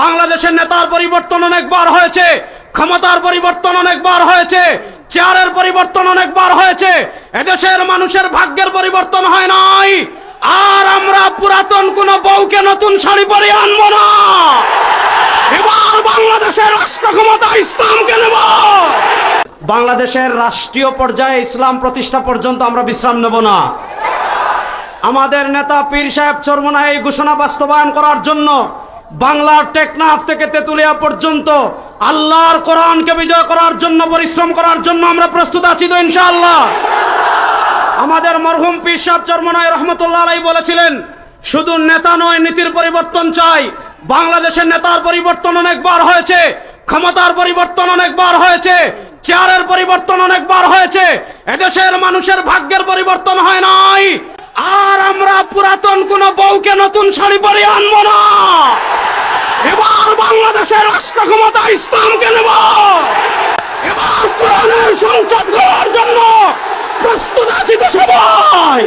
বাংলাদেশের নেতার পরিবর্তন অনেকবার হয়েছে, ক্ষমতার পরিবর্তন অনেকবার হয়েছে, চেয়ারের পরিবর্তন অনেকবার হয়েছে, এদেশের মানুষের ভাগ্যের পরিবর্তন হয় নাই। আর আমরা পুরাতন কোন বউকে নতুন শাড়ি পরে আনব না। এবার বাংলাদেশের রাষ্ট্র ক্ষমতা ইসলামকে নেব। বাংলাদেশের রাষ্ট্রীয় পর্যায়ে ইসলাম প্রতিষ্ঠা পর্যন্ত আমরা বিশ্রাম নেব না। আমাদের নেতা পীর সাহেব চরমনা এই ঘোষণা বাস্তবায়ন করার জন্য বাংলার টেকনাফ থেকে তেতুলিয়া পর্যন্ত আল্লাহর কোরআনকে বিজয় করার জন্য, পরিশ্রম করার জন্য আমরা প্রস্তুত আছি তো ইনশাআল্লাহ। আমাদের মরহুম পীর সাহেব চরমনায় রহমতুল্লাহ আলাই বলেছিলেন, শুধু নেতা নয়, নীতির পরিবর্তন চাই। বাংলাদেশের নেতার পরিবর্তন অনেকবার হয়েছে, ক্ষমতার পরিবর্তন অনেকবার হয়েছে, চেয়ারের পরিবর্তন অনেকবার হয়েছে, এদেশের মানুষের ভাগ্যের পরিবর্তন হয় নাই। আর পুরাতন কোন বউকে নতুন শাড়ি পরে আনব না। এবার বাংলাদেশের রাষ্ট্র ক্ষমতা ইসলামকে নেব। এবার কোরআনের সংসদ করার জন্য প্রস্তুত আছি তো সবাই।